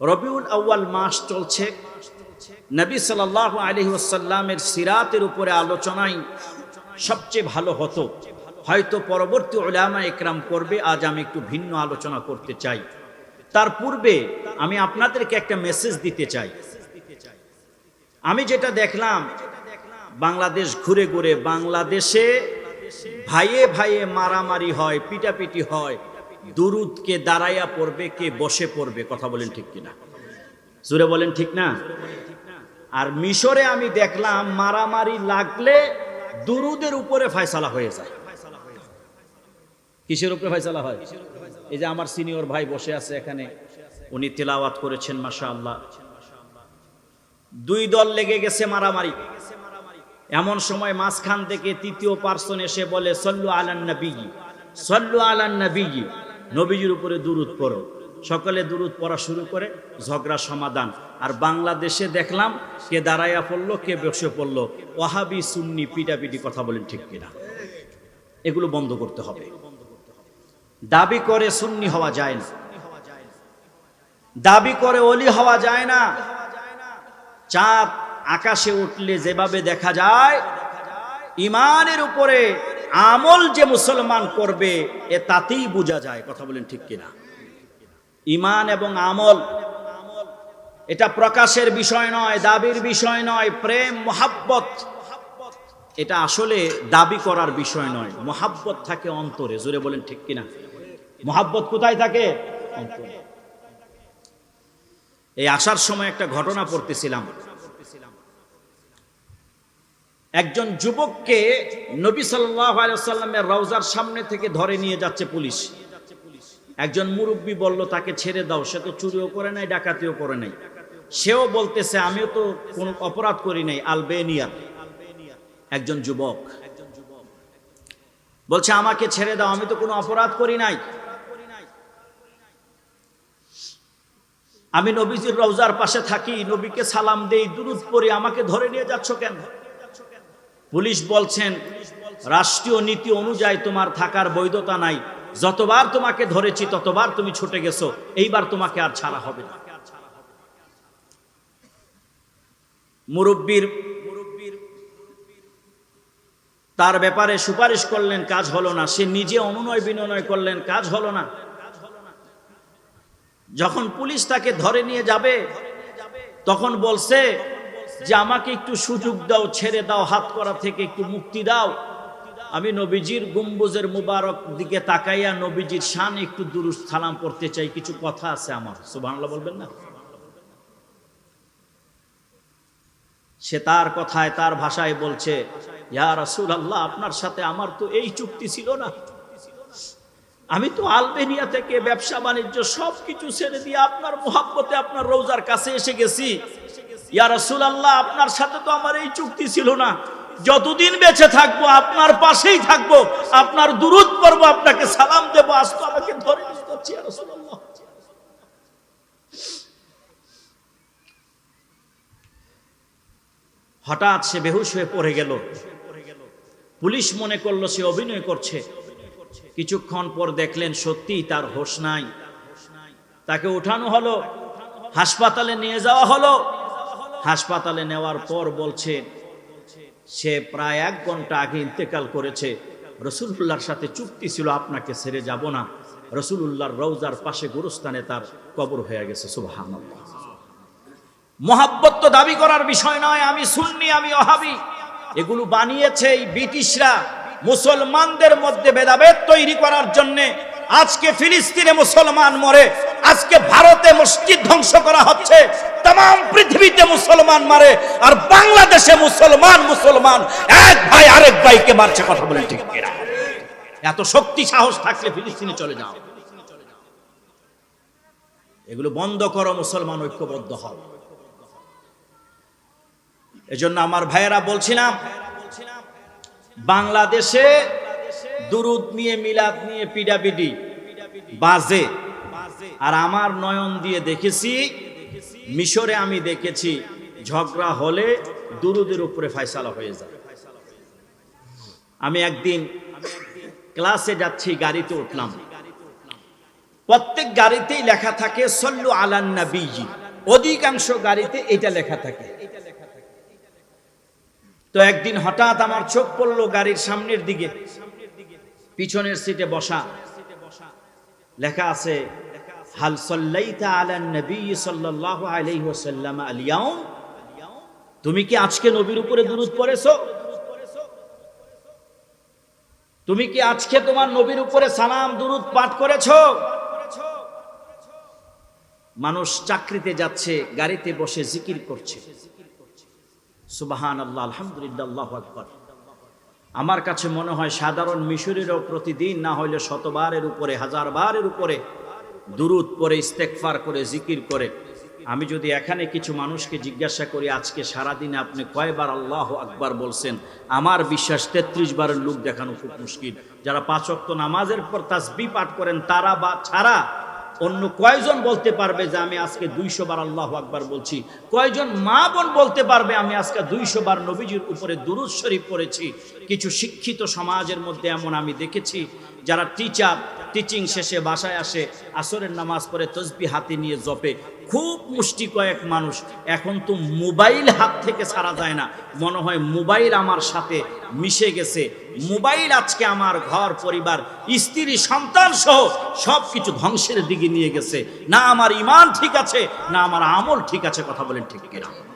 রবিউল আউয়াল মাস চলছে। নবী সাল্লাহ আলহি ওসাল্লামের সিরাতের উপরে আলোচনায় সবচেয়ে ভালো হতো। হয়তো পরবর্তী ওলামা একরাম করবে, আজ আমি একটু ভিন্ন আলোচনা করতে চাই। তার পূর্বে আমি আপনাদেরকে একটা মেসেজ দিতে চাই। আমি যেটা দেখলাম, বাংলাদেশ ঘুরে ঘুরে, বাংলাদেশে ভাইয়ে ভাইয়ে মারামারি হয়, পিটাপিটি হয় দুরুদ কে দাঁড়াইয়া পড়বে, কে বসে পড়বে, কথা বলেন ঠিক কিনা? জুড়ে বলেন ঠিক না? আর মিশরে আমি দেখলাম মারামারি লাগলে দুরুদের উপরে ফয়সালা হয়ে যায়। কিসের উপরে ফয়সালা হয়? এই যে আমার সিনিয়র ভাই বসে আছে এখানে, উনি তেলাওয়াত করেছেন মাসা আল্লাহ দুই দল লেগে গেছে মারামারি। এমন সময় মাঝখান থেকে তৃতীয় পার্সন এসে বলে, সল্লু আলান নবীজি সল্লু আলান নবীজি নবীজির উপরে দুরুদ পড়ো। সকলে দুরুদ পড়া শুরু করে ঝগড়া সমাধান। আর বাংলাদেশে দেখলাম কে দাঁড়াইয়া পড়ল, কে বসে পড়ল। ওহাবি সুন্নি পিটাপিটি কথা বলেন ঠিক কিনা। এগুলো বন্ধ করতে হবে। দাবি করে সুন্নি হওয়া যায় না। দাবি করে অলি হওয়া যায় না। চাঁদ আকাশে উঠলে যেভাবে দেখা যায়, ইমানের উপরে আমল যে মুসলমান করবে, এ তাতেই বোঝা যায়, কথা বলেন ঠিক কিনা। ইমান এবং আমল, এটা প্রকাশের বিষয় নয়, দাবির বিষয় নয়, প্রেম, মোহাব্বত, এটা আসলে দাবি করার বিষয় নয়। মোহাব্বত থাকে অন্তরে, জোরে বলেন ঠিক কিনা। মোহাব্বত কোথায় থাকে? অন্তরে। এই আসার সময় একটা ঘটনা পড়তেছিলাম। একজন যুবককে নবী সাল্লামের রওজার সামনে থেকে ধরে নিয়ে যাচ্ছে পুলিশ। একজন মুরব্বী বলল, তাকে ছেড়ে দাও, সে তো চুরিও করে নাই, ডাকাতিও করে নাই। সেও বলতেছে, আমিও তো কোনো অপরাধ করি নাই আলবেনিয়ার একজন যুবক বলছে, আমাকে ছেড়ে দাও, আমি তো কোনো অপরাধ করি নাই। আমি নবীজির রওজার পাশে থাকি, নবীকে সালাম দেই, দুরুদ পড়ি, আমাকে ধরে নিয়ে যাচ্ছ কেন? পুলিশ বলছেন, রাষ্ট্রীয় নীতি অনুযায়ী তোমার থাকার বৈধতা নাই। যতবার তোমাকে ধরেছি, ততবার তুমি ছুটে গেছো। এইবার তোমাকে আর ছাড়া হবে না। মুরব্বীর তার ব্যাপারে সুপারিশ করলেন, কাজ হলো না। সে নিজে অনুনয় বিনয় করলেন, কাজ হলো না। যখন পুলিশ তাকে ধরে নিয়ে যাবে, তখন বলছে যে আমাকে একটু সুযোগ দাও, ছেড়ে দাও, হাত করা থেকে একটু মুক্তি দাও। আমি নবীজির গুম্বুজের মুবারক দিকে তাকাইয়া নবীজির শান একটু দুরুস সালাম করতে চাই। কিছু কথা আছে আমার, সুবহানাল্লাহ বলবেন না? সে তার কথায়, তার ভাষায় বলছে, ইয়া রাসূল আল্লাহ আপনার সাথে আমার তো এই চুক্তি ছিল না। আমি তো আলবেনিয়া থেকে ব্যবসা, বাণিজ্য সব কিছু ছেড়ে দিয়ে আপনার মোহাব্বতে, আপনার রোজার কাছে এসে গেছি। ইয়া রাসূল আল্লাহ আপনার সাথে তো আমার এই চুক্তি ছিল না। যতদিন বেঁচে থাকব, আপনার পাশেই থাকব, আপনার দুরুদ করব আপনাকে সালাম দেবো, আজ তো আমাকে ধরে হঠাৎ সে বেহুশ হয়ে পড়ে গেল। পুলিশ মনে করল সে অভিনয় করছে। কিছুক্ষণ পর দেখলেন সত্যি তার হোশ নাই। তাকে উঠানো হলো, হাসপাতালে নিয়ে যাওয়া হলো। হাসপাতালে নেওয়ার পর বলছে, সে প্রায় এক ঘণ্টা আগে ইন্তেকাল করেছে। রসুল্লাহর সাথে চুক্তি ছিল, আপনাকে ছেড়ে যাব না। রসুল্লাহর রৌজার পাশে গুরুস্থানে তার কবর হয়ে গেছে সুবাহান মহাব্বত তো দাবি করার বিষয় নয়, আমি সুন্নি, আমি অহাবি এগুলো বানিয়েছে এই ব্রিটিশরা মুসলমানদের মধ্যে ভেদাভেদ তৈরি করার জন্যে। আজকে ফিলিস্তিনে মুসলমান মরে, আজকে ভারতে মসজিদ ধ্বংস করা হচ্ছে। তাম পৃথিবীতে মুসলমান মারে আর বাংলাদেশে মুসলমান মুসলমান। এক ভাই আরেক ভাইকে মারছে, কথা বলে ঠিক এত শক্তি, সাহস থাকলে ফিলিস্তিনে চলে যাও। এগুলো বন্ধ করো, মুসলমান ঐক্যবদ্ধ হও। এজন্য আমার ভাইয়েরা বলছিলাম বাংলাদেশে দুরুদ নিয়ে, মিলাদ নিয়ে, পিডাপিডি বাজে। আর আমার নয়ন দিয়ে দেখেছি মিশরে আমি দেখেছি ঝগড়া হলে দুরুদের উপরে ফয়সালা হয়ে যায়। আমি একদিন ক্লাসে যাচ্ছি, গাড়িতে উঠলাম। প্রত্যেক গাড়িতেই লেখা থাকে, সল্লু আলান্না বিজি অধিকাংশ গাড়িতে এটা লেখা থাকে। তো একদিন হঠাৎ আমার চোখ পড়ল গাড়ির সামনের দিকে। পিছনের সিটে বসা। লেখা আছে হাল সাল্লাইতা আলান নবী সাল্লাল্লাহু আলাইহি ওয়াসাল্লাম আল ইয়াউম? তুমি কি আজকে নবীর উপরে দুরূদ পড়েছো? তুমি কি আজকে তোমার নবীর উপরে সালাম, দুরূদ পাঠ করেছ? মানুষ চাকরিতে যাচ্ছে, গাড়িতে বসে জিকির করছে। সুবাহান আল্লাহ আলহামদুলিল্লাহ আকবার। আমার কাছে মনে হয় সাধারণ মিশরেরও প্রতিদিন না হইলে শতবারের উপরে, হাজারবারের উপরে দুরুদ পরে ইস্তেকফার করে, জিকির করে। আমি যদি এখানে কিছু মানুষকে জিজ্ঞাসা করি, আজকে সারাদিনে আপনি কয়বার আল্লাহ আকবার বলছেন? আমার বিশ্বাস তেত্রিশ বারের লোক দেখানো খুব মুশকিল। যারা পাঁচ অক্ত নামাজের পর তাসবি পাঠ করেন, তারা বা ছাড়া অন্য কয়জন বলতে পারবে যে আমি আজকে দুইশো বার আল্লাহ আকবার বলছি? কয়জন মা বোন বলতে পারবে, আমি আজকে দুইশো বার নবীজির উপরে দুরুদ শরীফ পড়েছি? কিছু শিক্ষিত সমাজের মধ্যে এমন আমি দেখেছি, যারা টিচার টিচিং শেষে বাসায় আসে, আসরের নামাজ পড়ে তসবি হাতে নিয়ে জপে। খুব মুষ্টি কয়েক মানুষ। এখন তো মোবাইল হাত থেকে ছাড়া যায় না। মনে হয় মোবাইল আমার সাথে মিশে গেছে। মোবাইল আজকে আমার ঘর, পরিবার, স্ত্রী, সন্তান সহ সব কিছু ধ্বংসের দিকে নিয়ে গেছে। না আমার ইমান ঠিক আছে, না আমার আমল ঠিক আছে, কথা বলেন ঠিক কিনা?